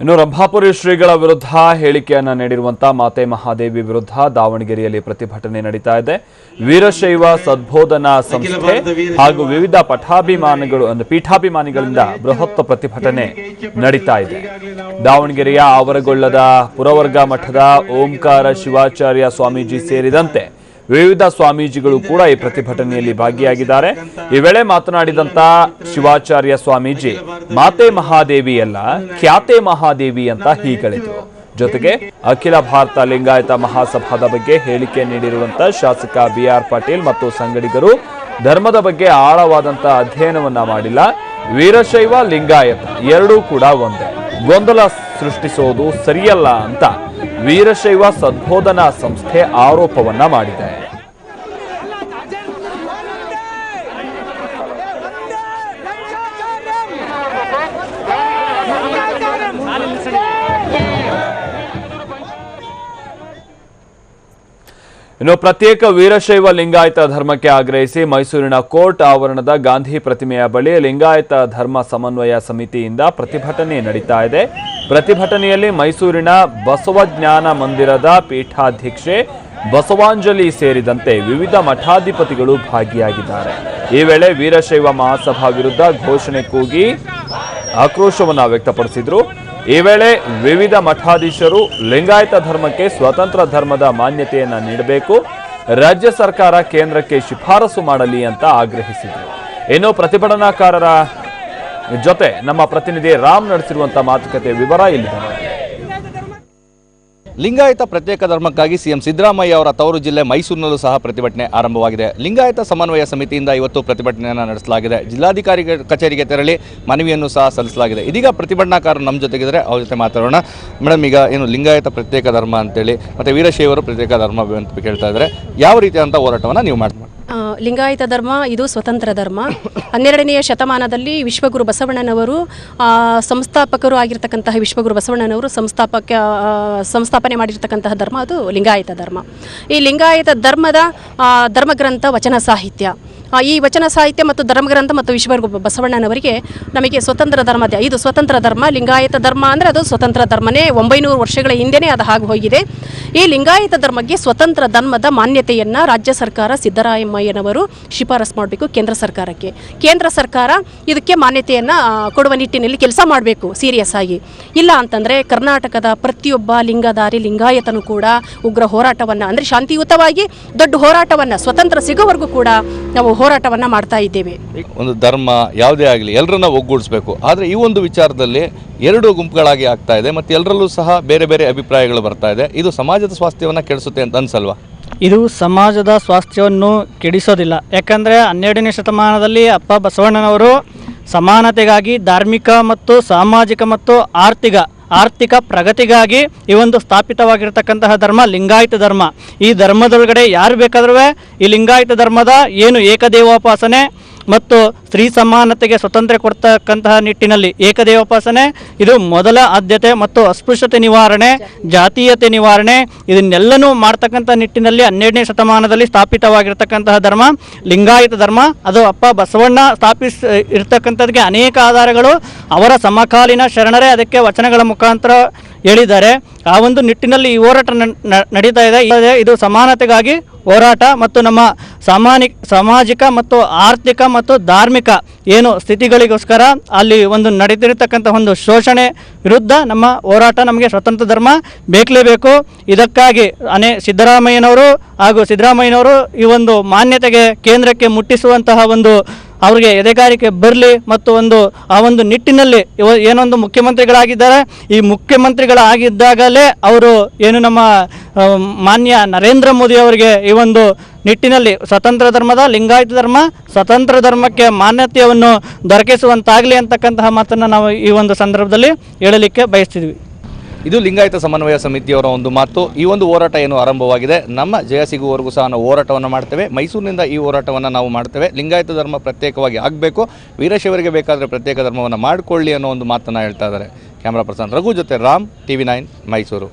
ಇನ್ನು ರಂಭಾಪುರಿ ಶ್ರೀಗಳ ವಿರುದ್ಧ ಹೇಳಿಕೆಯನ್ನ ನೀಡಿರುವಂತಹ ಮಾತೆ ಮಹಾದೇವಿ ವಿರುದ್ಧ ದಾವಣಗೆರೆಯಲ್ಲಿ ಪ್ರತಿಭಟನೆ ನಡೀತಾ ಇದೆ. ವೀರಶೈವ ಸದ್ಬೋಧನಾ ಸಂಸ್ಥೆ ಹಾಗೂ ವಿವಿಧ ಪಠಾಭಿಮಾನಿಗಳು ಅಂದ್ರೆ ಪೀಠಾಭಿಮಾನಿಗಳಿಂದ ಬೃಹತ್ ಪ್ರತಿಭಟನೆ ನಡೀತಾ ಇದೆ. ದಾವಣಗೆರೆಯ ಆವರಗೊಳ್ಳದ ಪುರವರ್ಗ ಮಠದ ಓಂಕಾರ ಶಿವಾಚಾರ್ಯ ಸ್ವಾಮೀಜಿ ಸೇರಿದಂತೆ ವಿವಿಧ ಸ್ವಾಮೀಜಿಗಳು ಕೂಡ ಈ ಪ್ರತಿಭಟನೆಯಲ್ಲಿ ಭಾಗಿಯಾಗಿದ್ದಾರೆ. ಈ ವೇಳೆ ಮಾತನಾಡಿದಂತ ಶಿವಾಚಾರ್ಯ ಸ್ವಾಮೀಜಿ, ಮಾತೆ ಮಹಾದೇವಿ ಅಲ್ಲ, ಖ್ಯಾತೆ ಮಹಾದೇವಿ ಅಂತ ಹೀಗಳಿದ್ರು. ಜೊತೆಗೆ ಅಖಿಲ ಭಾರತ ಲಿಂಗಾಯತ ಮಹಾಸಭಾದ ಬಗ್ಗೆ ಹೇಳಿಕೆ ನೀಡಿರುವಂತ ಶಾಸಕ ಬಿ ಆರ್ ಪಾಟೀಲ್ ಮತ್ತು ಸಂಗಡಿಗರು ಧರ್ಮದ ಬಗ್ಗೆ ಆಳವಾದಂತ ಅಧ್ಯಯನವನ್ನ ಮಾಡಿಲ್ಲ. ವೀರಶೈವ ಲಿಂಗಾಯತ ಎರಡೂ ಕೂಡ ಒಂದೇ. ಗೊಂದಲ ಸೃಷ್ಟಿಸೋದು ಸರಿಯಲ್ಲ ಅಂತ ವೀರಶೈವ ಸದ್ಬೋಧನಾ ಸಂಸ್ಥೆ ಆರೋಪವನ್ನ ಮಾಡಿದೆ. ಇನ್ನು ಪ್ರತ್ಯೇಕ ವೀರಶೈವ ಲಿಂಗಾಯತ ಧರ್ಮಕ್ಕೆ ಆಗ್ರಹಿಸಿ ಮೈಸೂರಿನ ಕೋರ್ಟ್ ಆವರಣದ ಗಾಂಧಿ ಪ್ರತಿಮೆಯ ಬಳಿ ಲಿಂಗಾಯತ ಧರ್ಮ ಸಮನ್ವಯ ಸಮಿತಿಯಿಂದ ಪ್ರತಿಭಟನೆ ನಡೀತಾ ಇದೆ. ಪ್ರತಿಭಟನೆಯಲ್ಲಿ ಮೈಸೂರಿನ ಬಸವಜ್ಞಾನ ಮಂದಿರದ ಪೀಠಾಧ್ಯಕ್ಷೆ ಬಸವಾಂಜಲಿ ಸೇರಿದಂತೆ ವಿವಿಧ ಮಠಾಧಿಪತಿಗಳು ಭಾಗಿಯಾಗಿದ್ದಾರೆ. ಈ ವೇಳೆ ವೀರಶೈವ ಮಹಾಸಭಾ ವಿರುದ್ಧ ಘೋಷಣೆ ಕೂಗಿ ಆಕ್ರೋಶವನ್ನು ವ್ಯಕ್ತಪಡಿಸಿದ್ರು. ಈ ವೇಳೆ ವಿವಿಧ ಮಠಾಧೀಶರು ಲಿಂಗಾಯತ ಧರ್ಮಕ್ಕೆ ಸ್ವತಂತ್ರ ಧರ್ಮದ ಮಾನ್ಯತೆಯನ್ನು ನೀಡಬೇಕು, ರಾಜ್ಯ ಸರ್ಕಾರ ಕೇಂದ್ರಕ್ಕೆ ಶಿಫಾರಸು ಮಾಡಲಿ ಅಂತ ಆಗ್ರಹಿಸಿದರು ಇನ್ನು ಪ್ರತಿಭಟನಾಕಾರರ ಜೊತೆ ನಮ್ಮ ಪ್ರತಿನಿಧಿ ರಾಮ್ ನಡೆಸಿರುವಂತಹ ಮಾತುಕತೆ ವಿವರ ಇಲ್ಲಿದೆ. ಲಿಂಗಾಯತ ಪ್ರತ್ಯೇಕ ಧರ್ಮಕ್ಕಾಗಿ ಸಿಎಂ ಸಿದ್ದರಾಮಯ್ಯ ಅವರ ತವರು ಜಿಲ್ಲೆ ಮೈಸೂರಿನಲ್ಲೂ ಸಹ ಪ್ರತಿಭಟನೆ ಆರಂಭವಾಗಿದೆ. ಲಿಂಗಾಯತ ಸಮನ್ವಯ ಸಮಿತಿಯಿಂದ ಇವತ್ತು ಪ್ರತಿಭಟನೆಯನ್ನು ನಡೆಸಲಾಗಿದೆ. ಜಿಲ್ಲಾಧಿಕಾರಿ ಕಚೇರಿಗೆ ತೆರಳಿ ಮನವಿಯನ್ನು ಸಹ ಸಲ್ಲಿಸಲಾಗಿದೆ. ಇದೀಗ ಪ್ರತಿಭಟನಾಕಾರರು ನಮ್ಮ ಜೊತೆಗಿದ್ದಾರೆ. ಅವ್ರ ಜೊತೆ ಮಾತಾಡೋಣ. ಮೇಡಮ್, ಈಗ ಏನು ಲಿಂಗಾಯತ ಪ್ರತ್ಯೇಕ ಧರ್ಮ ಅಂತೇಳಿ ಮತ್ತು ವೀರಶೈವರು ಪ್ರತ್ಯೇಕ ಧರ್ಮ ಅಂತ ಕೇಳ್ತಾ ಇದ್ದಾರೆ. ಯಾವ ರೀತಿಯಾದಂಥ ಹೋರಾಟವನ್ನು ನೀವು ಮಾಡ್ತೀವಿ ಲಿಂಗಾಯತ ಧರ್ಮ, ಇದು ಸ್ವತಂತ್ರ ಧರ್ಮ. ಹನ್ನೆರಡನೆಯ ಶತಮಾನದಲ್ಲಿ ವಿಶ್ವಗುರು ಬಸವಣ್ಣನವರು ಸಂಸ್ಥಾಪಕರು ಆಗಿರ್ತಕ್ಕಂತಹ ವಿಶ್ವಗುರು ಬಸವಣ್ಣನವರು ಸಂಸ್ಥಾಪಕ ಸಂಸ್ಥಾಪನೆ ಮಾಡಿರ್ತಕ್ಕಂತಹ ಧರ್ಮ ಅದು ಲಿಂಗಾಯತ ಧರ್ಮ. ಈ ಲಿಂಗಾಯತ ಧರ್ಮದ ಧರ್ಮಗ್ರಂಥ ವಚನ ಸಾಹಿತ್ಯ. ಈ ವಚನ ಸಾಹಿತ್ಯ ಮತ್ತು ಧರ್ಮಗ್ರಂಥ ಮತ್ತು ವಿಶ್ವಗುರು ಬಸವಣ್ಣನವರಿಗೆ ನಮಗೆ ಸ್ವತಂತ್ರ ಧರ್ಮದ ಇದು ಸ್ವತಂತ್ರ ಧರ್ಮ. ಲಿಂಗಾಯತ ಧರ್ಮ ಅಂದರೆ ಅದು ಸ್ವತಂತ್ರ ಧರ್ಮನೇ. ಒಂಬೈನೂರು ವರ್ಷಗಳ ಹಿಂದೆಯೇ ಅದು ಹಾಗೆ ಹೋಗಿದೆ. ಈ ಲಿಂಗಾಯತ ಧರ್ಮಕ್ಕೆ ಸ್ವತಂತ್ರ ಧರ್ಮದ ಮಾನ್ಯತೆಯನ್ನು ರಾಜ್ಯ ಸರ್ಕಾರ ಸಿದ್ದರಾಮಯ್ಯನವರು ಶಿಫಾರಸು ಮಾಡಬೇಕು ಕೇಂದ್ರ ಸರ್ಕಾರಕ್ಕೆ. ಕೇಂದ್ರ ಸರ್ಕಾರ ಇದಕ್ಕೆ ಮಾನ್ಯತೆಯನ್ನು ಕೊಡುವ ನಿಟ್ಟಿನಲ್ಲಿ ಕೆಲಸ ಮಾಡಬೇಕು ಸೀರಿಯಸ್ ಆಗಿ. ಇಲ್ಲ ಅಂತಂದರೆ ಕರ್ನಾಟಕದ ಪ್ರತಿಯೊಬ್ಬ ಲಿಂಗಧಾರಿ ಲಿಂಗಾಯತನು ಕೂಡ ಉಗ್ರ ಹೋರಾಟವನ್ನು, ಅಂದರೆ ಶಾಂತಿಯುತವಾಗಿ ದೊಡ್ಡ ಹೋರಾಟವನ್ನು, ಸ್ವತಂತ್ರ ಸಿಗೋವರೆಗೂ ಕೂಡ ನಾವು ಹೋರಾಟವನ್ನು ಮಾಡ್ತಾ ಇದ್ದೇವೆ. ಒಂದು ಧರ್ಮ ಯಾವುದೇ ಆಗಲಿ ಎಲ್ಲರನ್ನ ಒಗ್ಗೂಡಿಸಬೇಕು. ಆದರೆ ಈ ಒಂದು ವಿಚಾರದಲ್ಲಿ ಎರಡು ಗುಂಪುಗಳಾಗಿ ಆಗ್ತಾ ಇದೆ ಮತ್ತು ಎಲ್ಲರಲ್ಲೂ ಸಹ ಬೇರೆ ಬೇರೆ ಅಭಿಪ್ರಾಯಗಳು ಬರ್ತಾ ಇದೆ. ಇದು ಸಮಾಜದ ಸ್ವಾಸ್ಥ್ಯವನ್ನು ಕೆಡಿಸುತ್ತೆ ಅಂತ ಅನ್ಸಲ್ವಾ? ಇದು ಸಮಾಜದ ಸ್ವಾಸ್ಥ್ಯವನ್ನು ಕೆಡಿಸೋದಿಲ್ಲ. ಯಾಕಂದರೆ ಹನ್ನೆರಡನೇ ಶತಮಾನದಲ್ಲಿ ಅಪ್ಪ ಬಸವಣ್ಣನವರು ಸಮಾನತೆಗಾಗಿ ಧಾರ್ಮಿಕ ಮತ್ತು ಸಾಮಾಜಿಕ ಮತ್ತು ಆರ್ಥಿಕ ಆರ್ಥಿಕ ಪ್ರಗತಿಗಾಗಿ ಈ ಒಂದು ಸ್ಥಾಪಿತವಾಗಿರ್ತಕ್ಕಂತಹ ಧರ್ಮ ಲಿಂಗಾಯತ ಧರ್ಮ. ಈ ಧರ್ಮದೊಳಗಡೆ ಯಾರು ಬೇಕಾದ್ರೂ ಈ ಲಿಂಗಾಯತ ಧರ್ಮದ ಏನು ಏಕದೇವೋಪಾಸನೆ ಮತ್ತು ಸ್ತ್ರೀ ಸಮಾನತೆಗೆ ಸ್ವತಂತ್ರ ಕೊಡ್ತಕ್ಕಂತಹ ನಿಟ್ಟಿನಲ್ಲಿ ಏಕದೇವೋಪಾಸನೆ, ಇದು ಮೊದಲ ಆದ್ಯತೆ ಮತ್ತು ಅಸ್ಪೃಶ್ಯತೆ ನಿವಾರಣೆ, ಜಾತೀಯತೆ ನಿವಾರಣೆ, ಇದನ್ನೆಲ್ಲನೂ ಮಾಡ್ತಕ್ಕಂಥ ನಿಟ್ಟಿನಲ್ಲಿ ಹನ್ನೆರಡನೇ ಶತಮಾನದಲ್ಲಿ ಸ್ಥಾಪಿತವಾಗಿರ್ತಕ್ಕಂತಹ ಧರ್ಮ, ಲಿಂಗಾಯತ ಧರ್ಮ. ಅದು ಅಪ್ಪ ಬಸವಣ್ಣ ಸ್ಥಾಪಿಸ್ ಇರ್ತಕ್ಕಂಥದ್ದಕ್ಕೆ ಅನೇಕ ಆಧಾರಗಳು ಅವರ ಸಮಕಾಲೀನ ಶರಣರೇ ಅದಕ್ಕೆ ವಚನಗಳ ಮುಖಾಂತರ ಹೇಳಿದ್ದಾರೆ. ಆ ಒಂದು ನಿಟ್ಟಿನಲ್ಲಿ ಈ ಹೋರಾಟ ನಡೀತಾ ಇದೆ ಇದೆ. ಇದು ಸಮಾನತೆಗಾಗಿ ಹೋರಾಟ ಮತ್ತು ನಮ್ಮ ಸಾಮಾನಿಕ ಸಾಮಾಜಿಕ ಮತ್ತು ಆರ್ಥಿಕ ಮತ್ತು ಧಾರ್ಮಿಕ ಏನು ಸ್ಥಿತಿಗಳಿಗೋಸ್ಕರ ಅಲ್ಲಿ ಒಂದು ನಡೆದಿರತಕ್ಕಂಥ ಒಂದು ಶೋಷಣೆ ವಿರುದ್ಧ ನಮ್ಮ ಹೋರಾಟ ನಮಗೆ ಸ್ವತಂತ್ರ ಧರ್ಮ ಬೇಕಲೇಬೇಕು ಇದಕ್ಕಾಗಿ ಅನೇ ಸಿದ್ದರಾಮಯ್ಯನವರು ಹಾಗೂ ಸಿದ್ದರಾಮಯ್ಯನವರು ಈ ಒಂದು ಮಾನ್ಯತೆಗೆ ಕೇಂದ್ರಕ್ಕೆ ಮುಟ್ಟಿಸುವಂತಹ ಒಂದು ಅವರಿಗೆ ಎದೆಗಾರಿಕೆ ಬರಲಿ ಮತ್ತು ಒಂದು, ಆ ಒಂದು ನಿಟ್ಟಿನಲ್ಲಿ ಏನೊಂದು ಮುಖ್ಯಮಂತ್ರಿಗಳಾಗಿದ್ದಾರೆ, ಈ ಮುಖ್ಯಮಂತ್ರಿಗಳಾಗಿದ್ದಾಗಲೇ ಅವರು ಏನು ನಮ್ಮ ಮಾನ್ಯ ನರೇಂದ್ರ ಮೋದಿ ಅವರಿಗೆ ಈ ಒಂದು ನಿಟ್ಟಿನಲ್ಲಿ ಸ್ವತಂತ್ರ ಧರ್ಮದ, ಲಿಂಗಾಯತ ಧರ್ಮ, ಸ್ವತಂತ್ರ ಧರ್ಮಕ್ಕೆ ಮಾನ್ಯತೆಯನ್ನು ದೊರಕಿಸುವಂತಾಗಲಿ ಅಂತಕ್ಕಂತಹ ಮಾತನ್ನು ನಾವು ಈ ಒಂದು ಸಂದರ್ಭದಲ್ಲಿ ಹೇಳಲಿಕ್ಕೆ ಬಯಸ್ತಿದ್ವಿ. ಇದು ಲಿಂಗಾಯತ ಸಮನ್ವಯ ಸಮಿತಿಯವರ ಒಂದು ಮಾತು. ಈ ಒಂದು ಹೋರಾಟ ಏನು ಆರಂಭವಾಗಿದೆ? ನಮ್ಮ ಜಯ ಸಿಗುವವರೆಗೂ ಸಹ ನಾವು ಹೋರಾಟವನ್ನು ಮಾಡ್ತೇವೆ. ಮೈಸೂರಿನಿಂದ ಈ ಹೋರಾಟವನ್ನು ನಾವು ಮಾಡ್ತೇವೆ. ಲಿಂಗಾಯತ ಧರ್ಮ ಪ್ರತ್ಯೇಕವಾಗಿ ಆಗಬೇಕು. ವೀರಶೈವರಿಗೆ ಬೇಕಾದರೆ ಪ್ರತ್ಯೇಕ ಧರ್ಮವನ್ನು ಮಾಡಿಕೊಳ್ಳಿ ಅನ್ನೋ ಒಂದು ಮಾತನ್ನು ಹೇಳ್ತಾ ಇದ್ದಾರೆ. ಕ್ಯಾಮ್ರಾ ಪರ್ಸನ್ ರಘು ಜೊತೆ ರಾಮ್, ಟಿವಿ ನೈನ್, ಮೈಸೂರು.